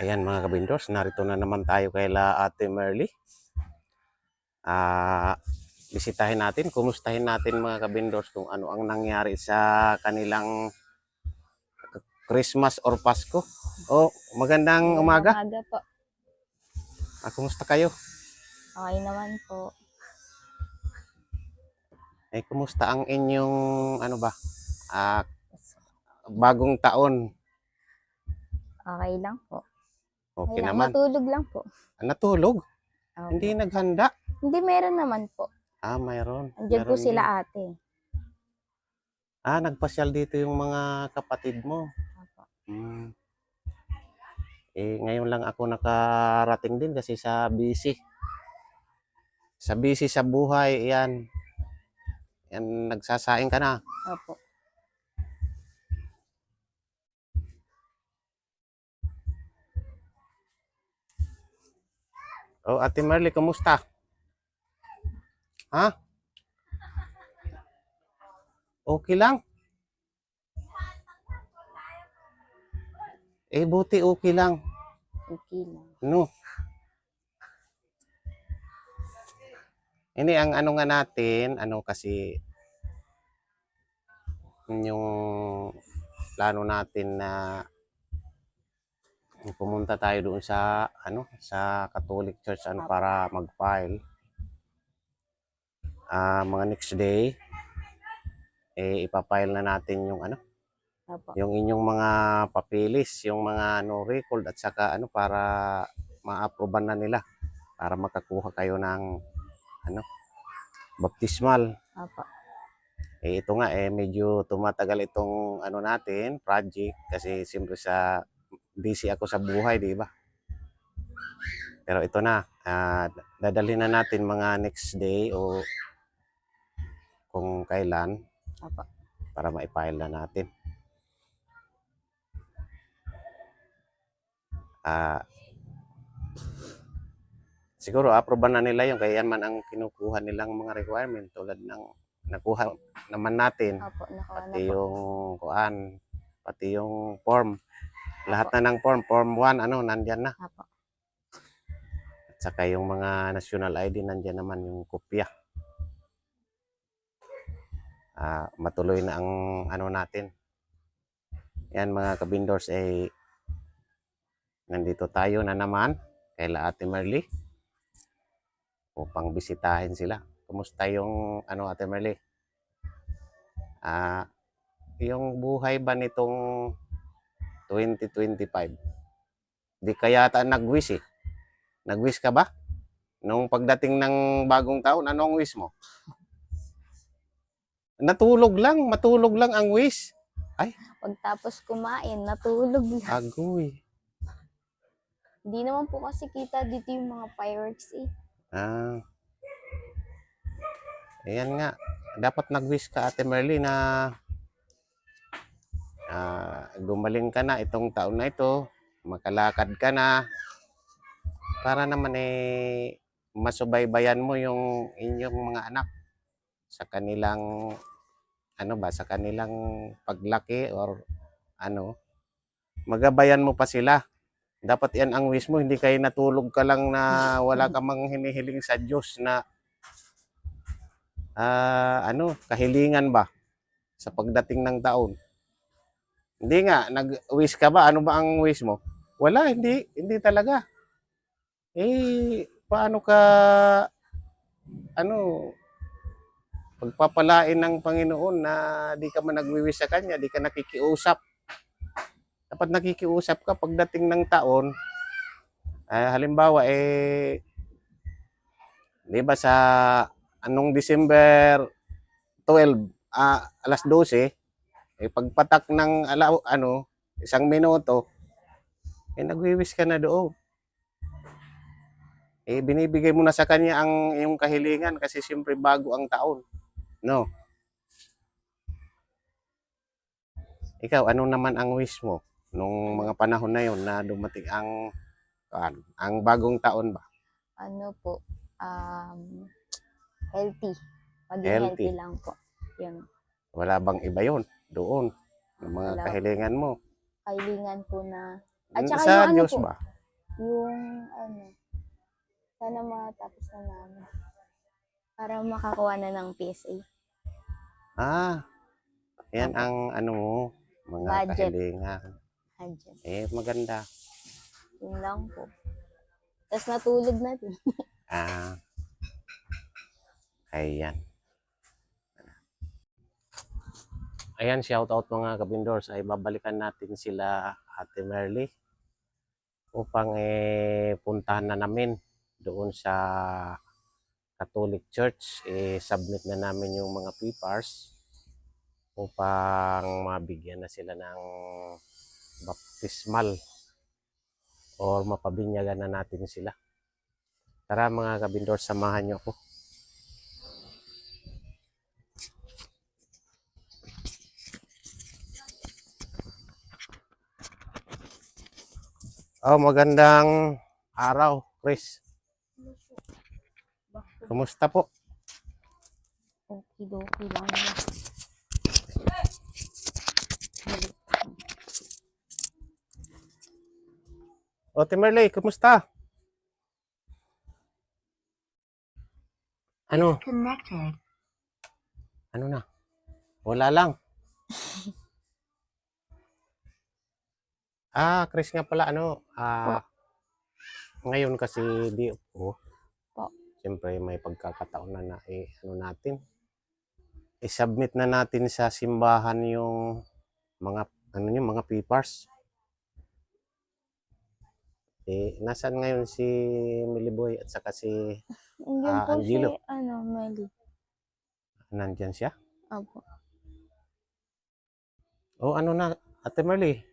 Ayan mga kabindors, narito na naman tayo kay la Ate Merly. Ah, bisitahin natin, kumustahin natin mga kabindors kung ano ang nangyari sa kanilang Christmas or Pasko. Oh, magandang umaga. Umaga po. Ah, kumusta kayo? Okay naman po. Eh, kumusta ang inyong ano ba? Ah, bagong taon. Okay lang po. Okay lang. naman. Matulog lang po. Ah, Natulog? Opo. Hindi naghanda? Hindi, meron naman po. Ah, mayroon. Andiyan po sila ate. Ah, nagpasyal dito yung mga kapatid mo. Opo. Hmm. Eh, ngayon lang ako nakarating din kasi sa busy. Sa busy sa buhay, yan. Yan, nagsasaing ka na. Opo. Oh, Ate Marley, kumusta? Ha? Okay lang? Eh, buti okay lang. Okay lang. No. Ini ang ano nga natin, ano kasi yung plano natin na pumunta tayo doon sa ano sa Catholic Church ano para mag-file. Ah, mga next day eh ipapile na natin yung ano Opo. yung inyong mga papilis, yung mga no record at saka ano para ma-approvean na nila para makakuha kayo ng ano baptismal. Opo. Eh ito nga eh medyo tumatagal itong ano natin project kasi siyempre sa busy ako sa buhay, di ba? Pero ito na, ah, dadalhin na natin mga next day o kung kailan Opo. para ma-file na natin. Ah siguro approve na nila yung kaya yan man ang kinukuha nilang mga requirement tulad ng nakuha naman natin. Nakuha na pati po. yung kuan pati yung form lahat na ng form form 1 ano nandyan na. Opo. at saka yung mga national ID nandyan naman yung kopya. Ah matuloy na ang ano natin. Yan mga kabindors ay nandito tayo na naman kay La Ate Merly upang bisitahin sila. Kumusta yung ano Ate Merly? Ah yung buhay ba nitong 2025 di kaya ta nag-wish eh nag-wish ka ba nung pagdating ng bagong taon anong wish mo natulog lang matulog lang ang wish Pagtapos kumain, natulog lang. agoy Hindi naman po kasi kita dito yung mga fireworks eh. Ah. Ayan nga. Dapat nag-wish ka, Ate Merly, na ah, gumaling ka na itong taon na ito. Makalakad ka na. Para naman eh, masubaybayan mo yung inyong mga anak sa kanilang ano ba sa kanilang paglaki or ano magabayan mo pa sila dapat yan ang wish mo, hindi kayo natulog ka lang na wala ka mang hinihiling sa Diyos na ah, ano, kahilingan ba sa pagdating ng taon. Hindi nga, nag-wish ka ba? Ano ba ang wish mo? Wala, hindi, hindi talaga. Eh, paano ka, ano, pagpapalain ng Panginoon na di ka man nagwi-wish sa Kanya, di ka nakikiusap dapat nakikiusap ka pagdating ng taon. Ah, halimbawa, eh, di ba sa anong December 12, ah, alas 12, eh, pagpatak ng alaw, ano, isang minuto, eh, nagwiwis ka na doon. Eh, binibigay mo na sa kanya ang iyong kahilingan kasi siyempre bago ang taon. No? Ikaw, ano naman ang wish mo? nung mga panahon na yon na dumating ang kuan, ang bagong taon ba? Ano po, um, healthy. Maging Healthy. healthy. lang po. Yun. Wala bang iba yon doon ng mga Wala. kahilingan mo? Kailingan po na At saka sa yung ano Diyos po, ba? yung ano, sana matapos na namin. Para makakuha na ng PSA. Ah, yan ang ano mo, mga Budget. kahilingan. Adyan. Eh, maganda. Yun lang po. Tapos natulog na din. Ah, ayan. Ayan, shout out mga kabindors. Ay babalikan natin sila Ate Merly upang eh, puntahan na namin doon sa Catholic Church. Eh, submit na namin yung mga papers upang mabigyan na sila ng baptismal or mapabinyagan na natin sila. Tara mga kabindors, samahan niyo ako. Oh, magandang araw, Chris. Kumusta po? Okay, doki lang. O, Timerley, kumusta? Ano? Connected. Ano na? Wala lang. ah, Chris nga pala, ano, ah, ngayon kasi di po. Po. Siyempre may pagkakataon na na, eh, ano natin, i-submit na natin sa simbahan yung mga, ano yung mga papers. Eh, nasaan ngayon si Miliboy at saka si, Yun Ah, po Angelo. si, ano, Meli. nandyan siya? Opo. O ano na, Ate Merly,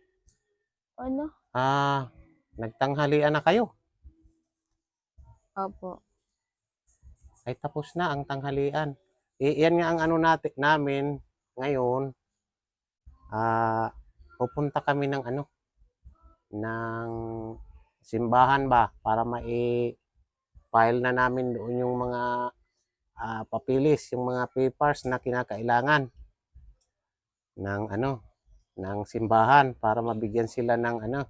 Ano? ah, nagtanghalian na kayo. Opo. ay tapos na ang tanghalian. Eh, yan nga ang ano natin, namin ngayon. Ah, pupunta kami ng ano, ng simbahan ba para mai-file na namin doon yung mga ah, papilis, yung mga papers na kinakailangan ng ano, ng simbahan para mabigyan sila ng ano,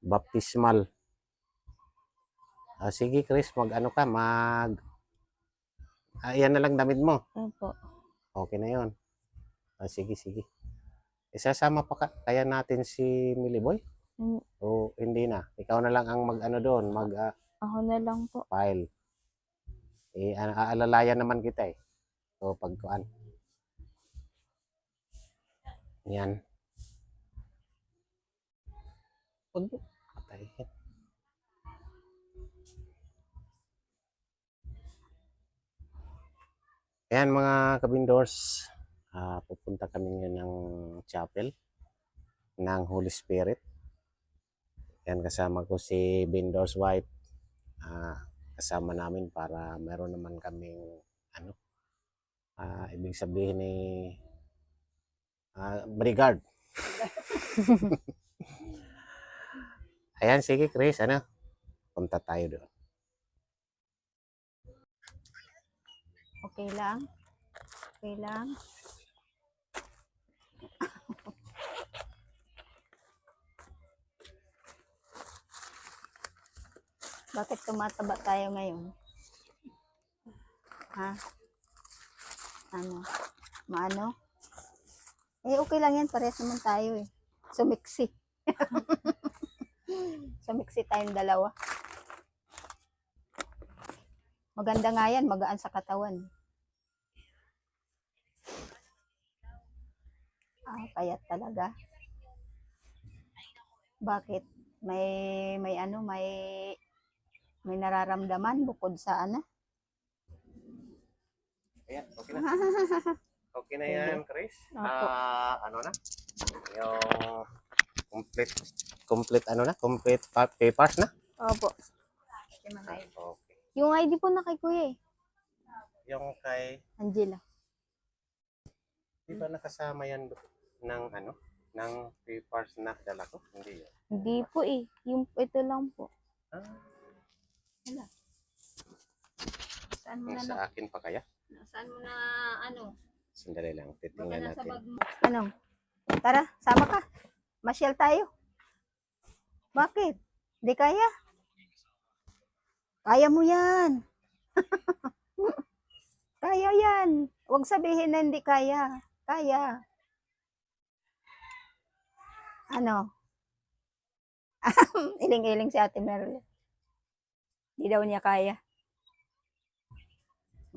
baptismal. Ah, sige Chris, mag ano ka, mag Ah, yan na lang damit mo. Opo. Okay na yon. Ah, sige, sige. Isasama pa ka, kaya natin si Miliboy? Mm, O hindi na? Ikaw na lang ang mag-ano doon, mag-file. Ako na lang po. eh, a- aalalayan naman kita eh. So, pagkuan. Yan. Pag patay. Ayan mga kabindors, ah, pupunta kami ngayon ng chapel ng Holy Spirit. Yan kasama ko si Bindor's wife. Ah, kasama namin para meron naman kaming ano, ah, ibig sabihin ni ah, bodyguard. Ayan, sige Chris, ano? Punta tayo doon. Okay lang? Okay lang? Bakit tumataba tayo ngayon? Ha? Ano? Maano? Eh, okay lang yan. Parehas naman tayo eh. Sumiksi. Sumiksi tayong dalawa. Maganda nga yan. Magaan sa katawan. Ah, payat talaga. Bakit? May may ano, may may nararamdaman bukod sa ano? Ayan, okay na. Okay na yan, Chris. Ah, ano na? Yung complete complete ano na? Complete pa- papers na? Opo. Okay. Yung ID po na kay Kuya eh. Yung kay Angela. Di ba nakasama yan do- ng ano? Ng papers na dala ko? Hindi yun. Hindi po eh. Yung ito lang po. Ah, Saan yung sa akin pa kaya? Saan mo na ano? Sandali lang, titingnan natin. Ano? Tara, sama ka. Masyal tayo. Bakit? Hindi kaya? Kaya mo yan. kaya yan. Huwag sabihin na hindi kaya. Kaya. Ano? Iling-iling si Ate Merle. Hindi daw niya kaya.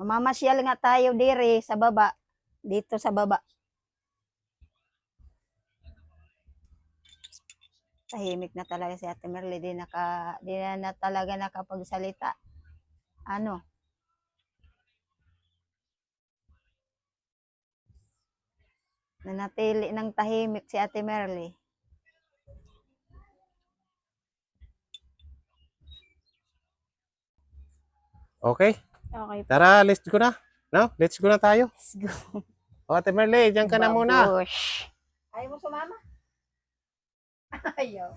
Mamamasyal nga tayo dire sa baba. Dito sa baba. Tahimik na talaga si Ate Merle. Di, naka, di na, na talaga nakapagsalita. Ano? Nanatili ng tahimik si Ate Merle. Okay? Okay. Tara, let's go na. No? Let's go na tayo. Let's go. O, Ate Merle, diyan ka na muna. Babush. Ayaw mo sumama? Ayaw.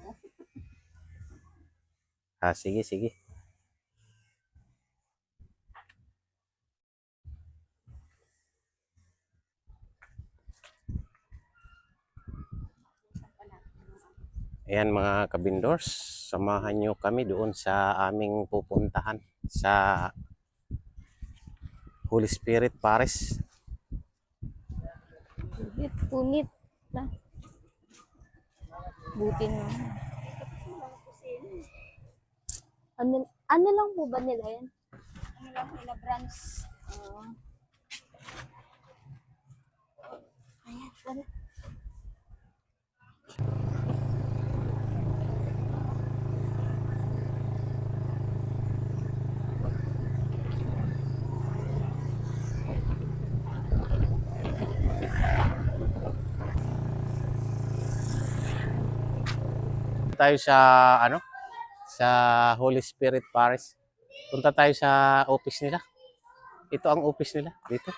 Ah, sige, sige. Ayan mga kabindors, samahan nyo kami doon sa aming pupuntahan sa Holy Spirit Paris. Punit, punit. Na. Buti na. Ano, ano lang po ba nila yan? Ano lang nila branch? Uh, ayan, ano? Tayo sa ano sa Holy Spirit Paris. Punta tayo sa office nila. Ito ang office nila dito.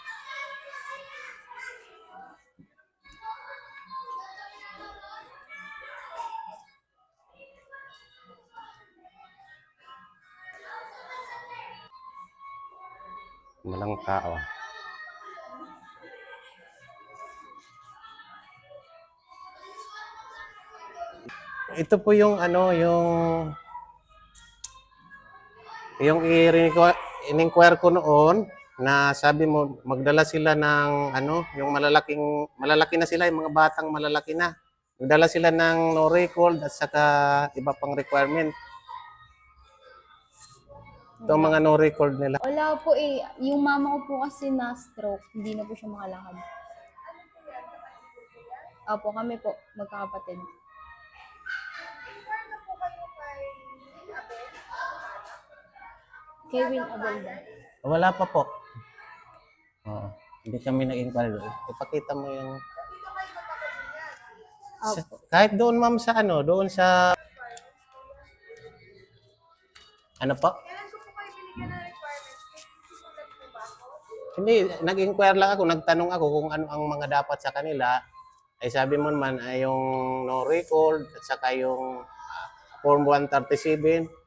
Walang tao. Ito po yung ano, yung yung in-inquire ko noon na sabi mo magdala sila ng ano, yung malalaking malalaki na sila, yung mga batang malalaki na. Magdala sila ng no record at saka iba pang requirement. Ito mga no record nila. Wala po eh. Yung mama ko po kasi na stroke. Hindi na po siya makalakad. Opo, kami po. Magkakapatid. Kay Will Abelda. Wala pa po. Oo. Hindi kami nag-inquire doon. Ipakita mo yung Sa- kahit doon ma'am sa ano, doon sa ano pa? Hindi, nag-inquire lang ako, nagtanong ako kung ano ang mga dapat sa kanila. Ay sabi mo naman ay yung no record at saka yung ah, Form 137.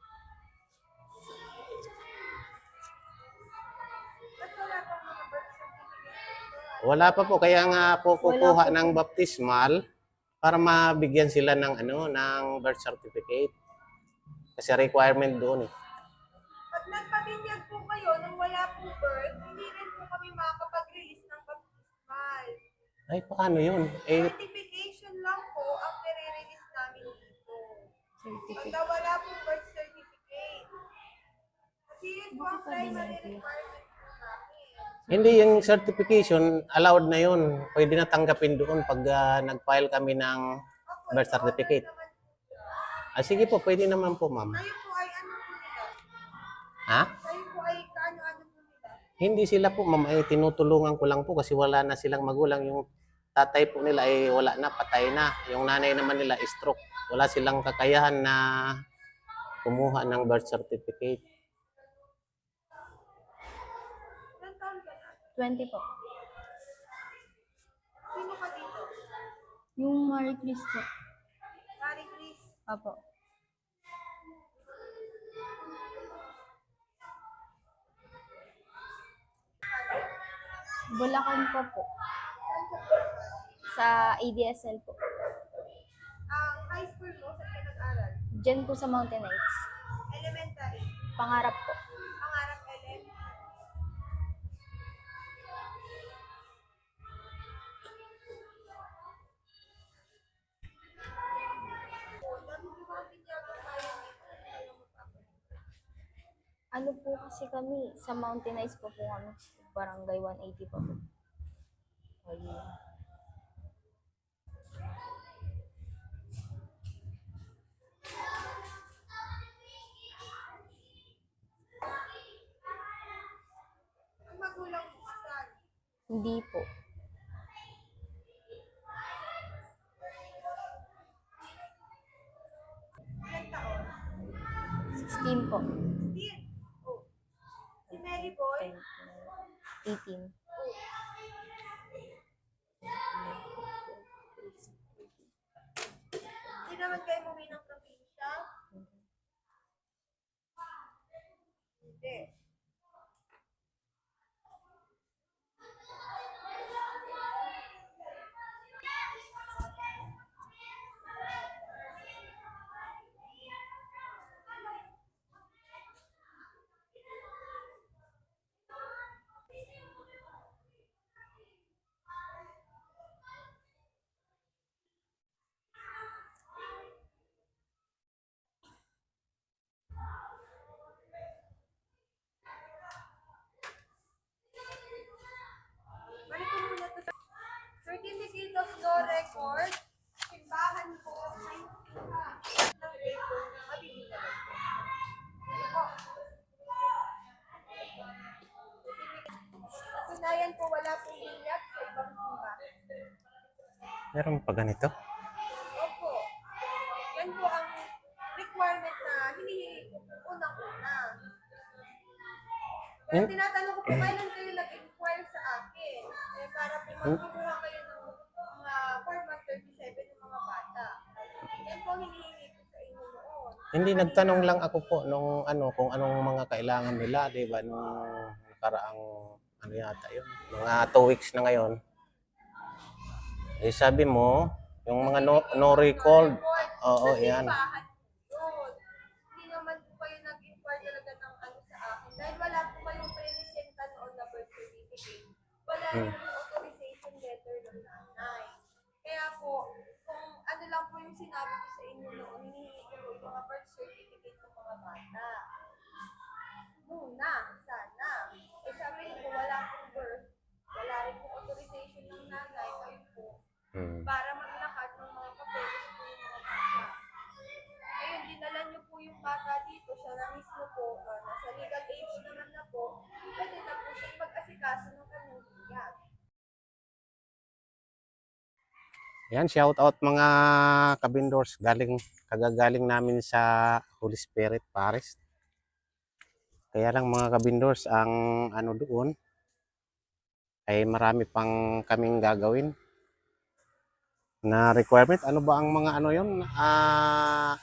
Wala pa po, kaya nga po kukuha ng baptismal para mabigyan sila ng ano ng birth certificate. Kasi requirement doon eh. Pag nagpabinyag po kayo nung wala po birth, hindi rin po kami makakapag-release ng baptismal. Ay, paano yun? Eh, Certification lang po ang nire-release namin dito. Pagka wala po birth certificate. Kasi yun po ang primary requirement. Hindi yung certification, allowed na yun. Pwede na tanggapin doon pag ah, nag-file kami ng birth certificate. Ah, sige po, pwede naman po, ma'am. Kayo po ay ano po nila? Ha? Kayo po ay kaano-ano po nila? Hindi sila po, ma'am, ay tinutulungan ko lang po kasi wala na silang magulang. Yung tatay po nila ay wala na, patay na. Yung nanay naman nila stroke. Wala silang kakayahan na kumuha ng birth certificate. Ilan taon ka na? 20 po. Sino ka dito? Yung Marie Chris po. Mari Chris. Opo. Bulacan po po. Sa ADSL po. Ang high school mo, saan ka nag-aral? Diyan po sa Mountain Heights. Elementary. Pangarap po. Ano po kasi kami, sa Mountain Heights po po kami. Barangay 180 po. Ayun. Magulang saan? Hindi po. Ilan taon? 16 po. 16. Si Mary Boy? 18. Hindi naman kayo umuwi ng probinsya? Hindi. Balik ko muna to sa Certificate of No Record. Simbahan po. May pinaka ng record na mabibigyan ko. Ano po? Katunayan po wala pong bilyag sa ibang simbahan. Meron pa ganito? Opo. Yan po ang requirement na hinihingi ko unang-una. Kaya Hmm? tinatanong ko po, kailan kayo nag-inquire sa akin? Eh, para po magkukuha kayo ng mga Form 137 ng mga bata. Yan po ang hinihingi ko sa inyo noon. Hindi, nagtanong lang ako po nung ano, kung anong mga kailangan nila, di ba? Nung nakaraang, ano yata yun, mga two weeks na ngayon. Eh, sabi mo, yung mga no, no recall, oo, Sa yan. Hindi naman po kayo nag-inquire talaga ng ano sa akin. Dahil wala po kayong pre-resenta noon na birth certificate. Wala Hmm. rin yung authorization letter ng nanay. Kaya po, kung ano lang po yung sinabi ko sa inyo noon, hinihingi ko po yung mga birth certificate ng mga bata. Muna, sana. Eh sabi po, wala pong birth, wala rin po authorization ng nanay, kayo po, Hmm. para maglakad ng mga papeles po yung mga bata. Ngayon, dinala niyo po yung bata dito, siya na mismo po, uh, nasa legal age naman na po, pwede na po siyang mag-asikaso ng kanyang biyag. Yan, shout out mga kabindors. Galing, kagagaling namin sa Holy Spirit Paris. Kaya lang mga kabindors, ang ano doon, ay marami pang kaming gagawin na requirement. Ano ba ang mga ano yun? Ah,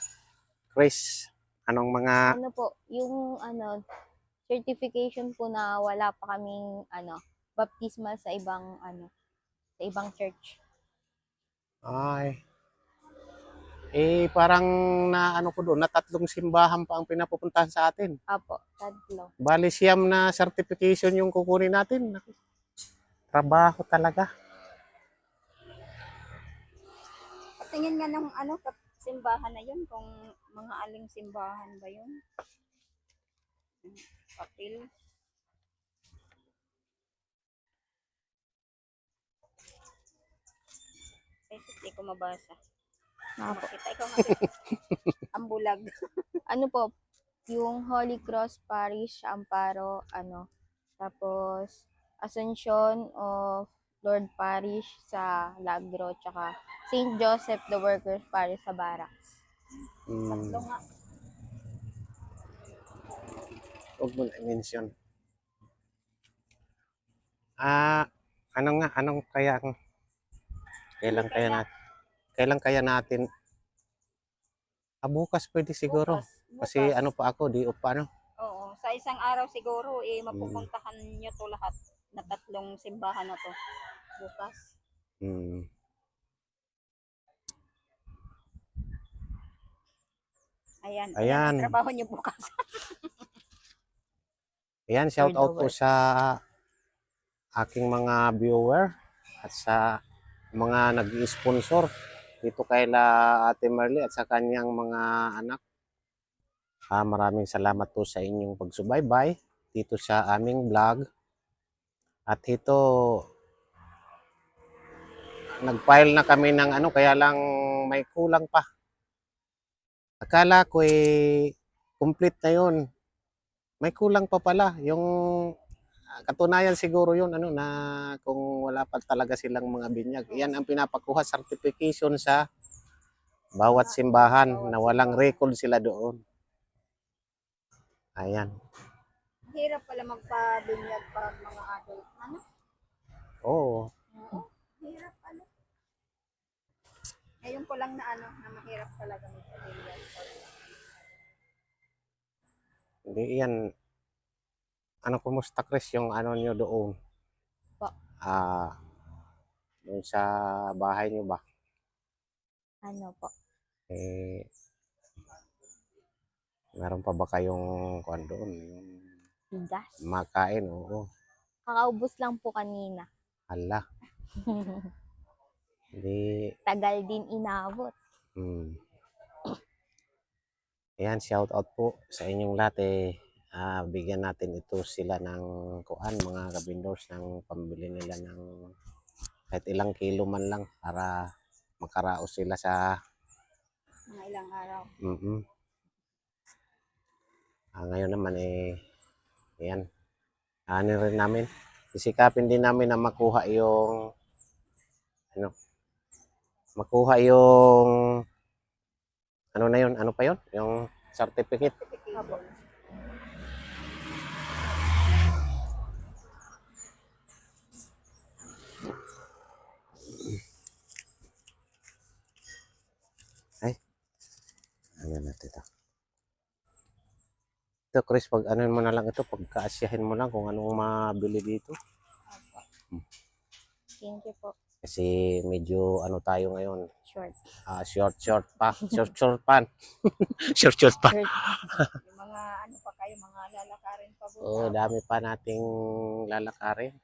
Chris, anong mga, Ano po, yung ano, certification po na wala pa kaming ano, baptismal sa ibang ano, sa ibang church. ay, eh parang na ano ko doon, na tatlong simbahan pa ang pinapupuntahan sa atin. Apo, tatlo. Bali siyam na certification yung kukunin natin. Trabaho talaga. Tingin nga ng ano, simbahan na yun, kung mga aling simbahan ba yun. Papel. Ay, hindi ko mabasa. Apo. Makita ikaw nga. Ang bulag. Ano po, yung Holy Cross Parish, Amparo, ano, tapos Ascension of Lord Parish sa Lagro, tsaka St. Joseph the Workers Parish sa Barracks. Tatlo nga. huwag mo na i-mention. Ah, ano nga, anong kaya ang kailan kaya natin kailan kaya natin ah, bukas pwede siguro. Bukas, Kasi bukas. ano pa ako, di pa ano. Oo, sa isang araw siguro, eh, mapupuntahan nyo to lahat na tatlong simbahan na to. Bukas. Hmm. Ayan. Ayan. Trabaho niyo bukas. Ayan, shout out po sa aking mga viewer at sa mga nag-sponsor dito kay la Ate Marley at sa kanyang mga anak. Ah, maraming salamat po sa inyong pagsubaybay dito sa aming vlog. At ito nag-file na kami ng ano kaya lang may kulang pa. Akala ko eh complete na 'yon may kulang pa pala yung ah, katunayan siguro yun ano na kung wala pa talaga silang mga binyag. Yan ang pinapakuha certification sa bawat simbahan na walang record sila doon. Ayan. Hirap pala magpabinyag pag mga adult. Ano? Oo. Oo. Hirap pala. Ngayon ko lang na ano, na mahirap talaga magpabinyag. Hindi yan. Ano kumusta Chris yung ano niyo doon? Pa. Ah, doon sa bahay niyo ba? Ano po? Eh, meron pa ba kayong kuan doon? Yung Bigas. makain, oo. Kakaubos lang po kanina. Hala, hindi. Tagal din inabot. Hmm. Ayan, shout out po sa inyong lahat eh. Ah, bigyan natin ito sila ng kuan, mga kabindors ng pambili nila ng kahit ilang kilo man lang para makaraos sila sa Mga ilang araw. mm Ah, ngayon naman eh, ayan, ano rin namin, isikapin din namin na makuha yung, ano, makuha yung, ano na yun, ano pa yun, yung certificate. Apo. Ayan natin ito. Ito, Chris, pag ano mo na lang ito, pagkaasyahin mo lang kung anong mabili dito. Thank you po. Kasi medyo ano tayo ngayon, Short. ah, short short pa, short short pan. short short pa. Yung mga ano pa kayo, mga lalakarin pa. Oo, dami pa nating lalakarin.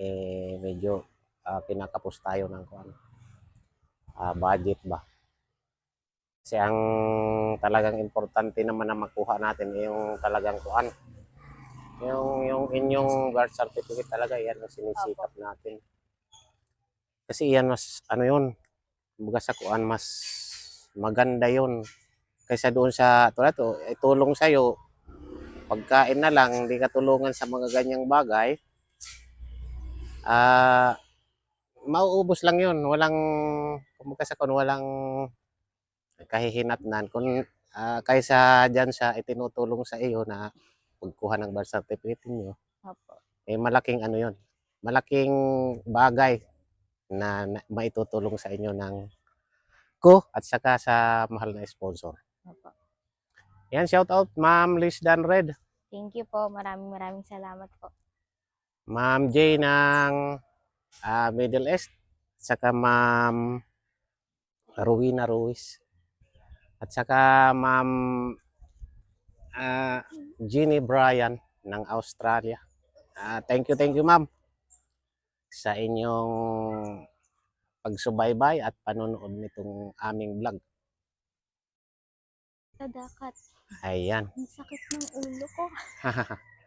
Eh, medyo ah, kinakapos tayo ng kung ano, ah, budget ba. Kasi ang talagang importante naman na makuha natin eh, yung talagang kuan. Yung, yung inyong birth certificate talaga, yan ang sinisikap natin. Kasi yan mas, ano yun, kumbaga sa kuan, mas maganda yun. Kaysa doon sa, tulad to, eh, tulong sa'yo, pagkain na lang, hindi ka tulungan sa mga ganyang bagay, ah, mauubos lang yun. Walang, kumbaga sa kun, walang kahihinatnan. Kung ah, kaysa dyan sa itinutulong sa iyo na pagkuha ng birth certificate niyo, Opo. eh malaking ano yun, malaking bagay na, na maitutulong sa inyo ng ko at saka sa mahal na sponsor. Opo. Yan, shout out Ma'am Liz Dan Red. Thank you po. Maraming maraming salamat po. Ma'am J ng ah, Middle East, saka Ma'am Rowena Ruiz. At saka Ma'am ah, Jeannie Bryan ng Australia. Ah, thank you, thank you ma'am sa inyong pagsubaybay at panonood nitong aming vlog. Tadakat. Ayan. Ang sakit ng ulo ko.